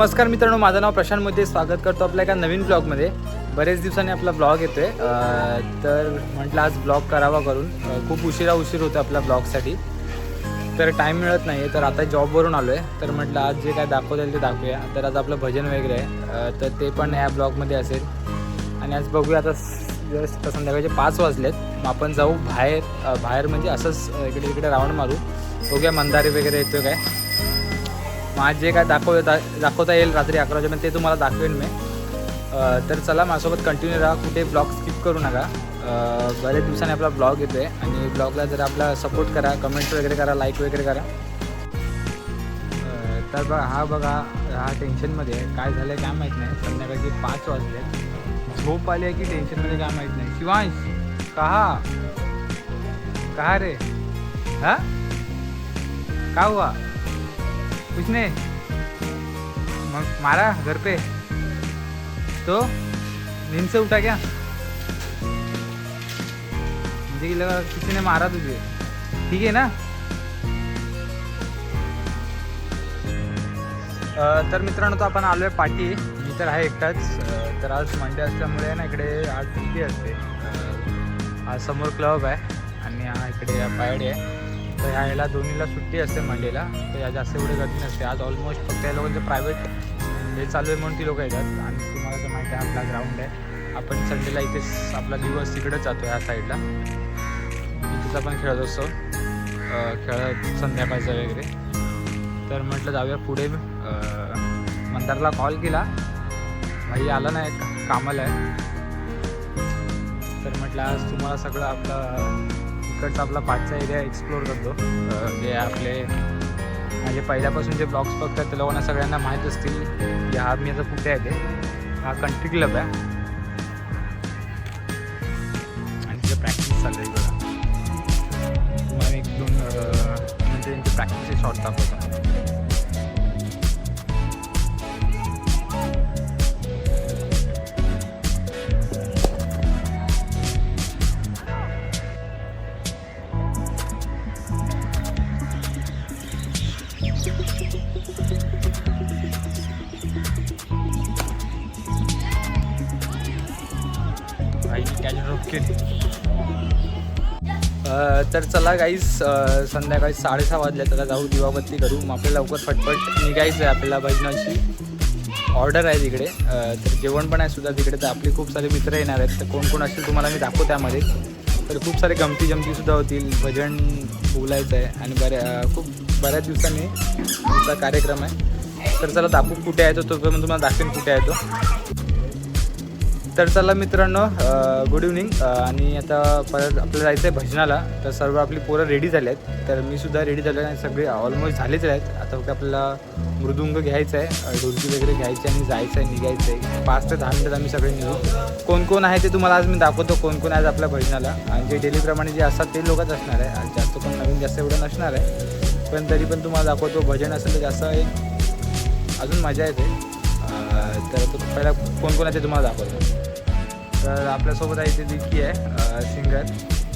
नमस्कार मित्रांनो माझं नाव प्रशांत मध्ये स्वागत करतो आपल्या एका नवीन ब्लॉगमध्ये. बरेच दिवसांनी आपला ब्लॉग येतोय. आहे तर म्हटलं आज ब्लॉग करावा करून. खूप उशिरा उशीर होतो आपल्या ब्लॉगसाठी. तर टाईम मिळत नाही तर आता जॉबवरून आलो आहे तर म्हटलं आज जे काय दाखवता येईल ते दाखवूया. तर आज आपलं भजन वगैरे आहे. तर ते पण या ब्लॉगमध्ये असेल. आणि आज बघूया आता जस्ट संध्याकाळचे पाच वाजलेत. मग आपण जाऊ बाहेर. बाहेर म्हणजे असंच इकडे इकडे राऊंड मारू. बघूया मंदारी वगैरे येतो काय. मग आज जे काय दाखव दाखवता येईल रात्री अकरा वाजेपर्यंत ते तुम्हाला दाखवेन मी. तर चला माझ्यासोबत कंटिन्यू राहा. कुठे ब्लॉग स्किप करू नका. बऱ्याच दिवसांनी आपला ब्लॉग येतो आहे आणि ब्लॉगला जर आपला सपोर्ट करा. कमेंट्स वगैरे करा लाईक वगैरे करा. तर बघा हा बघा हा टेन्शनमध्ये आहे. काय झालं आहे काय माहीत नाही. संध्याकाळचे पाच वाजले झोप आली आहे की टेन्शनमध्ये काय माहीत नाही. शिवांश कहा? कहा रे? हा? का हुआ? कुछ मग मारा घर पे। तो नींद से उठा क्या? मुझे की लगा किसी ने मारा तुझे। ठीक है ना? तर मित्रांनो तो आपण आलो आहे पाटी. मी तर आहे एकटाच. तर आज मंडे असल्यामुळे ना इकडे आज सुट्टी असते. आज समोर क्लब आहे आणि हा इकडे पायडी आहे. तर ह्याला याला दोन्हीला सुट्टी असते मंडेला. तर या जास्त एवढे गर्दी नसते. आज ऑलमोस्ट फक्त या लोकांचं प्रायव्हेट हे चालू आहे म्हणून ती लोक येतात. आणि तुम्हाला तर माहिती आहे आपला ग्राउंड आहे. आपण संडेला इथेच आपला दिवस तिकडेच जातो ह्या साईडला इथेच आपण खेळत असतो. खेळत संध्याकाळचं वगैरे. तर म्हटलं जाऊया पुढे. मंदारला कॉल केला. भाई आला नाही का- कामाला आहे. तर म्हटलं आज तुम्हाला सगळं आपलं इकडचा आपला पाठचा एरिया एक्सप्लोर करतो. जे आपले माझे पहिल्यापासून जे ब्लॉग्स बघतात त्या लोकांना सगळ्यांना माहीत असतील की हा मी आता कुठे आहे ते. हा कंट्री क्लब आहे. आणि तिथं प्रॅक्टिस चालू आहे बघा. तुम्हाला एक दोन म्हणजे त्यांची प्रॅक्टिस शॉर्ट दाखवतो. तर चला गाईस संध्याकाळी साडेसहा वाजल्या त्याला जाऊ दिवाबत्ती करू. मग आपल्याला लवकर फटफट निघायचं आहे आपल्याला भजनाची. ऑर्डर आहे तिकडे. तर जेवण पण आहे सुद्धा तिकडे तर आपले खूप सारे मित्र येणार आहेत. तर कोण कोण असतील तुम्हाला मी दाखवू त्यामध्ये. तर खूप सारे गमती जमतीसुद्धा होतील. भजन बोलायचं आहे आणि बऱ्या खूप बऱ्याच दिवसांनी आमचा कार्यक्रम आहे. तर चला दाखवू कुठे आहे तो तो पण तुम्हाला दाखवेन कुठे आहे तो. तर चला मित्रांनो गुड इव्हनिंग आणि आता परत आपल्याला जायचं आहे भजनाला. तर सर्व आपली पोरं रेडी झाले आहेत तर मी सुद्धा रेडी झालो आणि सगळे ऑलमोस्ट झालेच आहेत. आता फक्त आपल्याला मृदुंग घ्यायचं आहे ढोलकी वगैरे घ्यायची आणि जायचं आहे निघायचं आहे. पाच ते दहा मिनिटात आम्ही सगळे निघू. कोण कोण आहे ते तुम्हाला आज मी दाखवतो कोण कोण आहे आज आपल्या भजनाला. आणि जे डेलीप्रमाणे जे असतात ते लोकच असणार आहे. आज जास्त कोण नवीन जास्त एवढं नसणार आहे. पण तरी पण तुम्हाला दाखवतो भजन असेल तर जास्त एक अजून मजा येते. आहेत तर तो पहिला कोण कोण आहे ते तुम्हाला दाखवतो? तर आपल्यासोबत आहे इथे विकी आहे सिंगर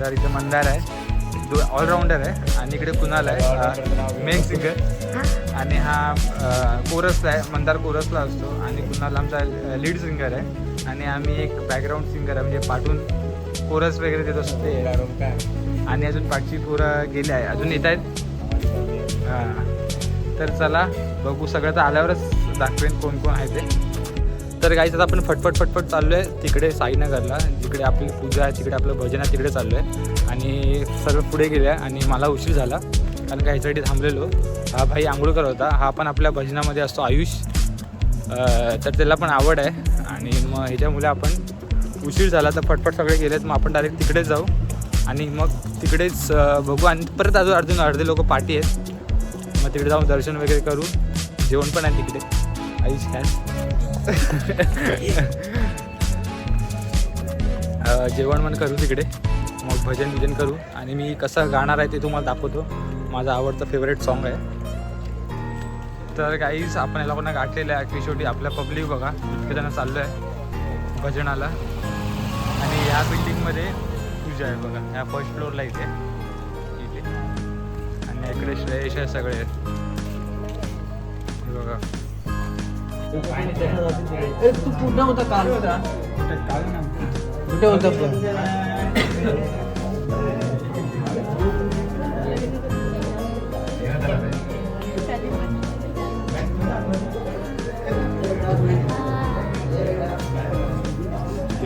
तर इथे मंदार आहे. जो ऑलराऊंडर आहे आणि इकडे कुणाल आहे मेन सिंगर आणि हा कोरसला आहे मंदार कोरसला असतो. आणि कुणाल आमचा लीड सिंगर आहे. आणि आम्ही एक बॅकग्राऊंड सिंगर आहे. म्हणजे पाठून कोरस वगैरे देत असतो ते. आणि अजून पाठची पोरं गेले आहे. अजून येत आहेत? हां. तर चला बघू. सगळं तर आल्यावरच दाखवेन कोण कोण आहे ते. तर गाईच आता आपण फटफट फटफट चाललो आहे तिकडे साईनगरला. जिकडे आपली पूजा आहे तिकडे आपलं भजन आहे तिकडे चाललो आहे आणि सर्व पुढे गेले आणि मला उशीर झाला. कारण का ह्याच्यासाठी थांबलेलो. हा भाई आंघोळकर होता. हा पण आपल्या भजनामध्ये असतो आयुष. तर त्याला पण आवड आहे. आणि मग ह्याच्यामुळे आपण उशीर झाला. तर फटफट सगळे गेलेत. मग आपण डायरेक्ट तिकडेच जाऊ. आणि मग तिकडेच बघू. आणि परत अजून अर्धून अर्धे लोक पाठी आहेत. मग तिकडे जाऊन दर्शन वगैरे करू. जेवण पण आहे तिकडे. आयुष काय? जेवण पण करू तिकडे. मग भजन बिजन करू. आणि मी कसं गाणार आहे ते तुम्हाला दाखवतो. माझा आवडतं फेवरेट सॉन्ग आहे. तर काहीच आपण याला कोणा गाठलेलं आहे. की शेवटी आपल्या पब्लिक बघा. इतके जण चाललो आहे भजनाला. आणि ह्या बिल्डिंगमध्ये पूजा आहे बघा. ह्या फर्स्ट फ्लोअरला इथे. इथे. आणि इकडे श्रेयश आहे सगळे. बघा. ए, तू कुठं होता काल. होता कुठे होता पण?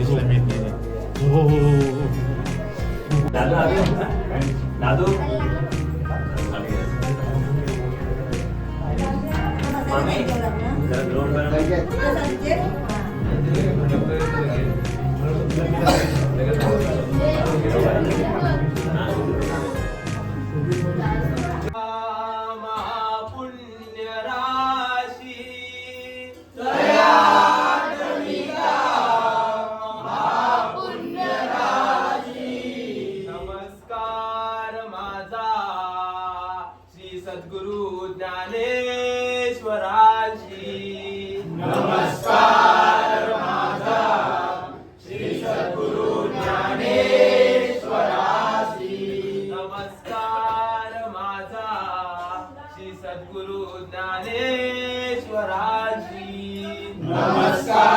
हो, हो, हो. दादू मामी ग्राउंड करा नमस्कार.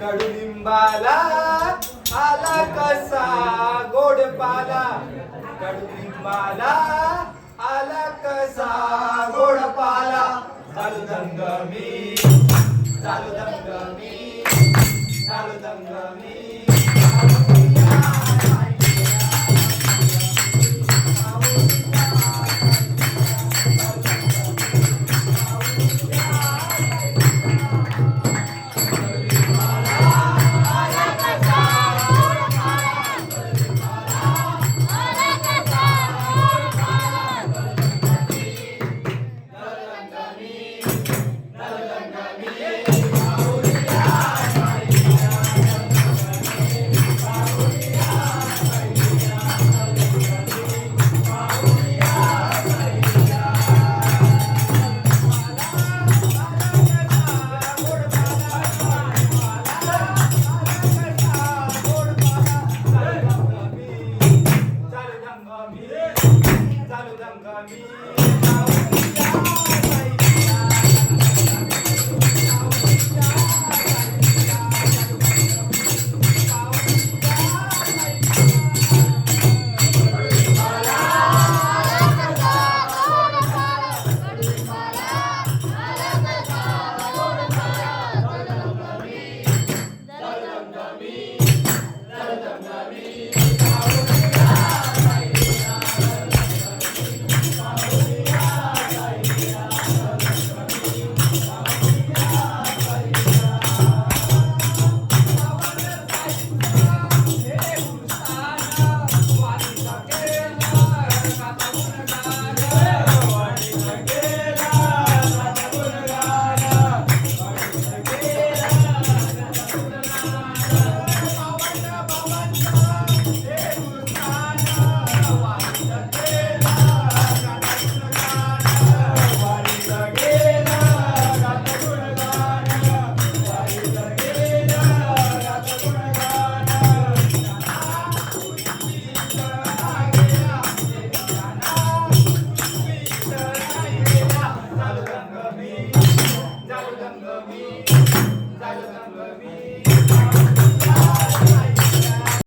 कडुलिंबाला आला कसा गोड पाला कडुलिंबाला आला कसा गोड पाला चालू दंग मी चालू दंग मी चालू दंग मी